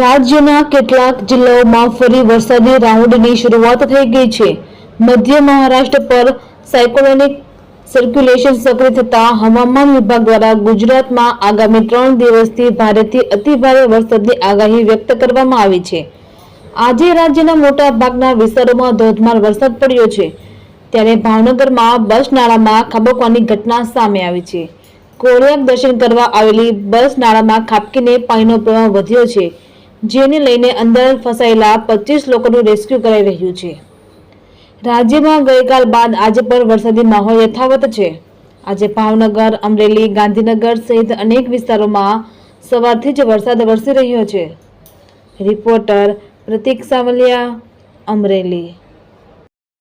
રાજ્યના કેટલાક જિલ્લાઓમાં ફરી વરસાદી રાઉન્ડની શરૂઆત થઈ ગઈ છે. મધ્ય મહારાષ્ટ્ર પર સાયકોલોનિક સર્ક્યુલેશન સક્રિય થતા હવામાન વિભાગ દ્વારા ગુજરાતમાં આગામી ત્રણ દિવસથી ભારેથી અતિભારે વરસાદની આગાહી વ્યક્ત કરવામાં આવી છે. આજે રાજ્યના મોટા ભાગના વિસ્તારોમાં ધોધમાર વરસાદ પડ્યો છે. ત્યારે ભાવનગરમાં બસ નાળામાં ખાબકવાની ઘટના સામે આવી છે. કોળિયાક દર્શન કરવા આવેલી બસ નાળામાં ખાબકીને પાણીનો પ્રવાહ વધ્યો છે. જેને લઈને અંદર ફસાયેલા પચીસ લોકોનું રેસ્ક્યુ કરાઈ રહ્યું છે. રાજ્યમાં ગઈકાલ બાદ આજે પણ વરસાદી માહોલ યથાવત છે. આજે ભાવનગર, અમરેલી, ગાંધીનગર સહિત અનેક વિસ્તારોમાં સવારથી જ વરસાદ વરસી રહ્યો છે. રિપોર્ટર પ્રતીક સાવલિયા, અમરેલી.